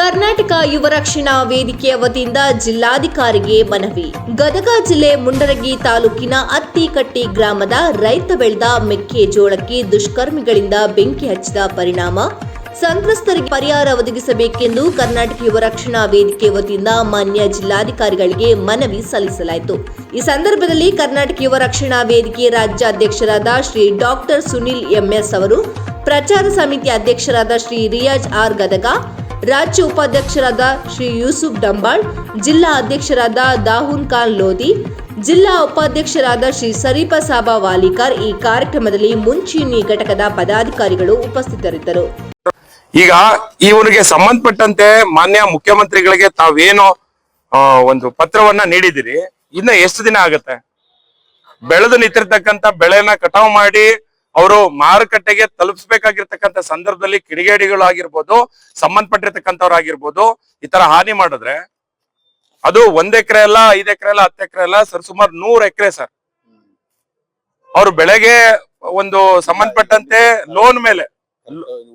ಕರ್ನಾಟಕ ಯುವ ರಕ್ಷಣಾ ವೇದಿಕೆಯ ವತಿಯಿಂದ ಜಿಲ್ಲಾಧಿಕಾರಿಗೆ ಮನವಿ. ಗದಗ ಜಿಲ್ಲೆ ಮುಂಡರಗಿ ತಾಲೂಕಿನ ಅತ್ತಿಕಟ್ಟಿ ಗ್ರಾಮದ ರೈತ ಬೆಳೆದ ಮೆಕ್ಕೆಜೋಳಕ್ಕೆ ದುಷ್ಕರ್ಮಿಗಳಿಂದ ಬೆಂಕಿ ಹಚ್ಚಿದ ಪರಿಣಾಮ. ಸಂತ್ರಸ್ತರಿಗೆ ಪರಿಹಾರ ಒದಗಿಸಬೇಕೆಂದು ಕರ್ನಾಟಕ ಯುವ ರಕ್ಷಣಾ ವೇದಿಕೆ ವತಿಯಿಂದ ಮಾನ್ಯ ಜಿಲ್ಲಾಧಿಕಾರಿಗಳಿಗೆ ಮನವಿ ಸಲ್ಲಿಸಲಾಯಿತು. ಈ ಸಂದರ್ಭದಲ್ಲಿ ಕರ್ನಾಟಕ ಯುವ ರಕ್ಷಣಾ ವೇದಿಕೆ ರಾಜ್ಯಾಧ್ಯಕ್ಷರಾದ ಶ್ರೀ ಡಾಕ್ಟರ್ ಸುನಿಲ್ ಎಂಎಸ್ ಅವರು, ಪ್ರಚಾರ ಸಮಿತಿ ಅಧ್ಯಕ್ಷರಾದ ಶ್ರೀ ರಿಯಾಜ್ ಆರ್ ಗದಗ ರಾಜ್ಯ ಉಪಾಧ್ಯಕ್ಷರಾದ ಶ್ರೀ ಯೂಸುಫ್ ಡಂಬಾಳ್, ಜಿಲ್ಲಾ ಅಧ್ಯಕ್ಷರಾದ ದಾಹುನ್ ಖಾನ್ ಲೋಧಿ, ಜಿಲ್ಲಾ ಉಪಾಧ್ಯಕ್ಷರಾದ ಶ್ರೀ ಸರೀಪ ಸಾಬಾ ವಾಲಿಕಾರ್ ಈ ಕಾರ್ಯಕ್ರಮದಲ್ಲಿ ಮುಂಚೂಣಿ ಘಟಕದ ಪದಾಧಿಕಾರಿಗಳು ಉಪಸ್ಥಿತರಿದ್ದರು. ಈಗ ಇವನಿಗೆ ಸಂಬಂಧಪಟ್ಟಂತೆ ಮಾನ್ಯ ಮುಖ್ಯಮಂತ್ರಿಗಳಿಗೆ ತಾವೇನು ಒಂದು ಪತ್ರವನ್ನ ನೀಡಿದಿರಿ. ಇನ್ನ ಎಷ್ಟು ದಿನ ಆಗತ್ತೆ? ಬೆಳೆದು ನಿಂತಿರ್ತಕ್ಕಂತ ಬೆಳೆನ ಕಟಾವು ಮಾಡಿ ಅವರು ಮಾರುಕಟ್ಟೆಗೆ ತಲುಪಿಸಬೇಕಾಗಿರ್ತಕ್ಕಂಥ ಸಂದರ್ಭದಲ್ಲಿ ಕಿಡಿಗೇಡಿಗಳು ಆಗಿರ್ಬೋದು ಸಂಬಂಧಪಟ್ಟಿರ್ತಕ್ಕಂಥವ್ರಾಗಿರ್ಬೋದು ಈ ತರ ಹಾನಿ ಮಾಡಿದ್ರೆ ಅದು ಒಂದ್ ಎಕರೆ ಅಲ್ಲ ಐದ್ ಎಕರೆ ಅಲ್ಲ ಹತ್ತು ಎಕರೆ ಅಲ್ಲ ಸರ್ ಸುಮಾರು ನೂರ್ ಎಕರೆ ಸರ್. ಅವ್ರು ಬೆಳೆಗೆ ಒಂದು ಸಂಬಂಧಪಟ್ಟಂತೆ ಲೋನ್ ಮೇಲೆ.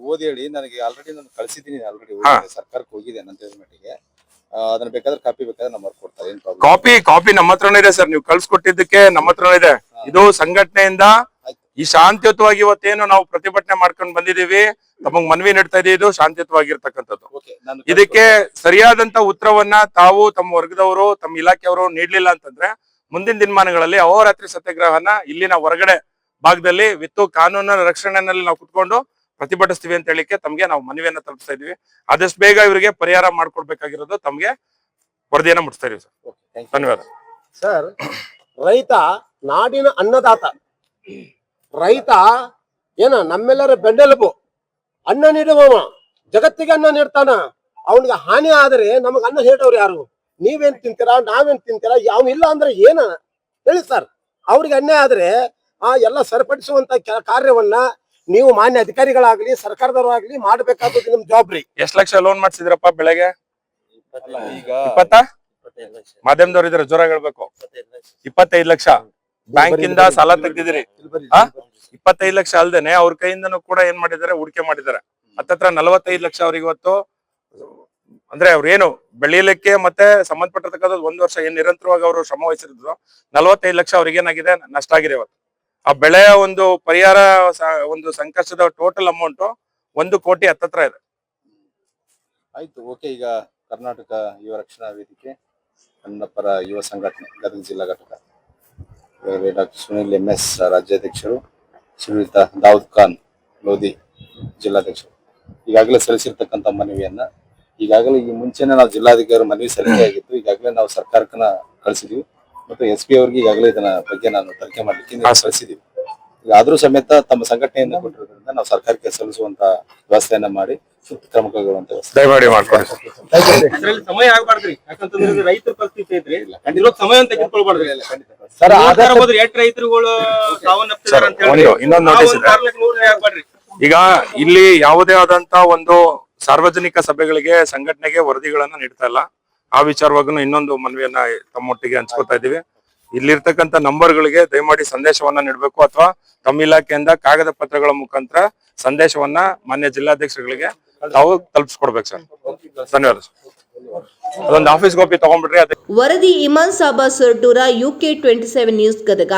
ಓದಿ ಹೇಳಿ ನನಗೆ ಆಲ್ರೆಡಿ ನಾನು ಕಳಿಸಿದ್ದೀನಿ ಆಲ್ರೆಡಿ. ಸರ್ಕಾರಕ್ಕೆ ಹೋಗಿದೆ ನನ್ನ ಮಟ್ಟಿಗೆ ಅದನ್ನ ಬೇಕಾದ್ರೆ ಕಾಪಿ ಬೇಕಾದ್ರೆ ನಮ್ಮ ಕೊಡ್ತಾರೆ ಕಾಪಿ ಕಾಪಿ ನಮ್ಮ ಹತ್ರನೂ ಇದೆ ಸರ್. ನೀವು ಕಳ್ಸಿಕೊಟ್ಟಿದ್ದಕ್ಕೆ ನಮ್ಮ ಹತ್ರನೂ ಇದೆ. ಇದು ಸಂಘಟನೆಯಿಂದ. ಈ ಶಾಂತಿಯುತವಾಗಿ ಇವತ್ತೇನು ನಾವು ಪ್ರತಿಭಟನೆ ಮಾಡ್ಕೊಂಡು ಬಂದಿದೀವಿ ತಮಗ್ ಮನವಿ ನೀಡ್ತಾ ಇದು ಶಾಂತಿಯುತವಾಗಿರ್ತಕ್ಕಂಥದ್ದು. ಓಕೆ ಇದಕ್ಕೆ ಸರಿಯಾದಂತ ಉತ್ತರವನ್ನ ತಾವು ತಮ್ಮ ವರ್ಗದವರು ತಮ್ಮ ಇಲಾಖೆಯವರು ನೀಡ್ಲಿಲ್ಲ ಅಂತಂದ್ರೆ ಮುಂದಿನ ದಿನಮಾನಗಳಲ್ಲಿ ಅಹೋರಾತ್ರಿ ಸತ್ಯಾಗ್ರಹನ ಇಲ್ಲಿನ ಹೊರಗಡೆ ಭಾಗದಲ್ಲಿ ವಿತ್ತು ಕಾನೂನಿನ ರಕ್ಷಣೆನಲ್ಲಿ ನಾವು ಕುತ್ಕೊಂಡು ಪ್ರತಿಭಟಿಸ್ತೀವಿ ಅಂತ ಹೇಳಿಕ್ಕೆ ತಮ್ಗೆ ನಾವು ಮನವಿಯನ್ನ ತಲುಪಿಸ್ತಾ ಇದೀವಿ ಆದಷ್ಟು ಬೇಗ ಇವರಿಗೆ ಪರಿಹಾರ ಮಾಡ್ಕೊಡ್ಬೇಕಾಗಿರೋದು ತಮ್ಗೆ ವರದಿಯನ್ನ ಮುಟ್ಟಿಸ್ತಾ ಇದೀವಿ ಸರ್. ಓಕೆ ಧನ್ಯವಾದ. ಸರ್ ರೈತ ನಾಡಿನ ಅನ್ನದಾತ. ರೈತ ಏನ ನಮ್ಮೆಲ್ಲರ ಬೆನ್ನೆಲುಬು. ಅನ್ನ ನೀಡುವವ ಜಗತ್ತಿಗೆ ಅನ್ನ ನೀಡ್ತಾನ. ಅವನಿಗೆ ಹಾನಿ ಆದ್ರೆ ನಮಗ್ ಅನ್ನ ಹೇಳೋರು ಯಾರು? ನೀವೇನ್ ತಿಂತೀರಾ ನಾವೇನ್ ತಿಂತೀರಾ ಅವ್ನು ಇಲ್ಲ ಅಂದ್ರೆ ಏನ? ಹೇಳಿ ಸರ್. ಅವ್ರಿಗೆ ಅನ್ಯಾಯ ಆದ್ರೆ ಆ ಎಲ್ಲ ಸರಿಪಡಿಸುವಂತ ಕಾರ್ಯವನ್ನ ನೀವು ಮಾನ್ಯ ಅಧಿಕಾರಿಗಳಾಗ್ಲಿ ಸರ್ಕಾರದವರು ಆಗ್ಲಿ ಮಾಡ್ಬೇಕಾದದ್ದು ನಿಮ್ ಜವಾಬ್ದಾರಿ ಎಷ್ಟ್ ಲಕ್ಷ ಲೋನ್ ಮಾಡ್ಸಿದ್ರಪ್ಪ ಬೆಳೆಗೆ? ಇಪ್ಪತ್ತ? ಮಾಧ್ಯಮದವ್ರು ಇದ್ರೆ ಜೋರಾಗಿ ಹೇಳ್ಬೇಕು. ಇಪ್ಪತ್ತೈದು ಲಕ್ಷ. ಬ್ಯಾಂಕ್ ಇಂದ ಸಾಲ ತೆಗ್ದಿದ್ರಿ. ಇಪ್ಪತ್ತೈದು ಲಕ್ಷ ಅಲ್ದೇನೆ ಅವ್ರ ಕೈಯಿಂದನೂ ಕೂಡ ಏನ್ ಮಾಡಿದ್ದಾರೆ? ಹೂಡಿಕೆ ಮಾಡಿದ್ದಾರೆ. ಹತ್ತತ್ರ ನಲವತ್ತೈದು ಲಕ್ಷ ಅವ್ರಿಗೆ ಇವತ್ತು ಅಂದ್ರೆ ಅವ್ರೇನು ಬೆಳೀಲಿಕ್ಕೆ ಮತ್ತೆ ಸಂಬಂಧಪಟ್ಟಿರ್ತಕ್ಕಂಥದ್ದು ಒಂದ್ ವರ್ಷ ಏನ್ ನಿರಂತರವಾಗಿ ಅವರು ಶ್ರಮ ವಹಿಸಿದ್ರು ನಲವತ್ತೈದು ಲಕ್ಷ ಅವ್ರಿಗೆ ಏನಾಗಿದೆ? ನಷ್ಟ ಆಗಿದೆ ಇವತ್ತು. ಆ ಬೆಳೆಯ ಒಂದು ಪರಿಹಾರ ಒಂದು ಸಂಕಷ್ಟದ ಟೋಟಲ್ ಅಮೌಂಟ್ ಒಂದು ಕೋಟಿ ಹತ್ತತ್ರ ಇದೆ. ಆಯ್ತು ಓಕೆ. ಈಗ ಕರ್ನಾಟಕ ಯುವ ರಕ್ಷಣಾ ವೇದಿಕೆ ಕನ್ನಡಪರ ಯುವ ಸಂಘಟನೆ ಗದಗ ಜಿಲ್ಲಾ ಘಟಕ. ಡಾಕ್ಟರ್ ಸುನಿಲ್ ಎಂ ಎಸ್ ರಾಜ್ಯಾಧ್ಯಕ್ಷರು ಶ್ರೀಯುತ ದಾವೂದ್ ಖಾನ್ ಲೋಧಿ ಜಿಲ್ಲಾಧ್ಯಕ್ಷರು. ಈಗಾಗಲೇ ಸಲ್ಲಿಸಿರ್ತಕ್ಕಂಥ ಮನವಿಯನ್ನ ಈಗಾಗಲೇ ಈ ಮುಂಚೆನೆ ನಾವು ಜಿಲ್ಲಾಧಿಕಾರಿ ಮನವಿ ಸಲ್ಲಿಕೆ ಆಗಿತ್ತು. ಈಗಾಗಲೇ ನಾವು ಸರ್ಕಾರಕ್ಕನ ಕಳಿಸಿದ್ವಿ. ಮತ್ತು ಎಸ್ ಪಿ ಅವ್ರಿಗೆ ಈಗಾಗಲೇ ಇದನ್ನ ಬಗ್ಗೆ ನಾನು ತನಿಖೆ ಮಾಡ್ಲಿಕ್ಕೆ ಸಲ್ಲಿಸಿದ್ದೀವಿ ಆದ್ರೂ ಸಮೇತ ತಮ್ಮ ಸಂಘಟನೆಯಿಂದ ಕೊಟ್ಟಿರೋದ್ರಿಂದ ನಾವು ಸರ್ಕಾರಕ್ಕೆ ಸಲ್ಲಿಸುವಂತ ವ್ಯವಸ್ಥೆಯನ್ನ ಮಾಡಿ ಸೂಕ್ತ ಕ್ರಮ ಕೈಗೊಳ್ಳುವಂತ ವ್ಯವಸ್ಥೆ. ದಯಮಾಡಿ ಮಾಡ್ಕೊಳ್ಳಿ. ಸಮಯ ಆಗ್ಬಾರ್ದ್ರಿ. ಯಾಕಂತಂದ್ರೆ ರೈತರ ಪರಿಸ್ಥಿತಿ ಐತ್ರಿ. ಸಮಯ ಅಂತ ತೆಗೆದುಕೊಳ್ಬಾರ್ದ್ರಿ. ಸರ್ ರೈತರುಗಳು ಒಂದು ಇನ್ನೊಂದು ನೋಟಿಸ್ ಇದೆ. ಈಗ ಇಲ್ಲಿ ಯಾವುದೇ ಆದಂತ ಒಂದು ಸಾರ್ವಜನಿಕ ಸಭೆಗಳಿಗೆ ಸಂಘಟನೆಗೆ ವರದಿಗಳನ್ನ ನೀಡ್ತಾ ಇಲ್ಲ. ಆ ವಿಚಾರವಾಗೂ ಇನ್ನೊಂದು ಮನವಿಯನ್ನ ತಮ್ಮೊಟ್ಟಿಗೆ ಹಂಚ್ಕೋತಾ ಇದೀವಿ ಇಲ್ಲಿರ್ತಕ್ಕಂಥ ನಂಬರ್ಗಳಿಗೆ ದಯಮಾಡಿ ಸಂದೇಶವನ್ನ ನೀಡಬೇಕು ಅಥವಾ ತಮ್ಮ ಇಲಾಖೆಯಿಂದ ಕಾಗದ ಪತ್ರಗಳ ಮುಖಾಂತರ ಸಂದೇಶವನ್ನ ಮಾನ್ಯ ಜಿಲ್ಲಾಧ್ಯಕ್ಷಗಳಿಗೆ ತಾವು ತಲುಪಿಸ್ಕೊಡ್ಬೇಕು ಸರ್ ಧನ್ಯವಾದ ಸರ್ ಅದೊಂದು ಆಫೀಸ್ ಕಾಪಿ ತಗೊಂಡ್ಬಿಡ್ರಿ ಅದೇ ವರದಿ ಇಮಾನ್ ಸಾಬಾ ಸೊರ್ಟೂರ UK twenty seven news Gadag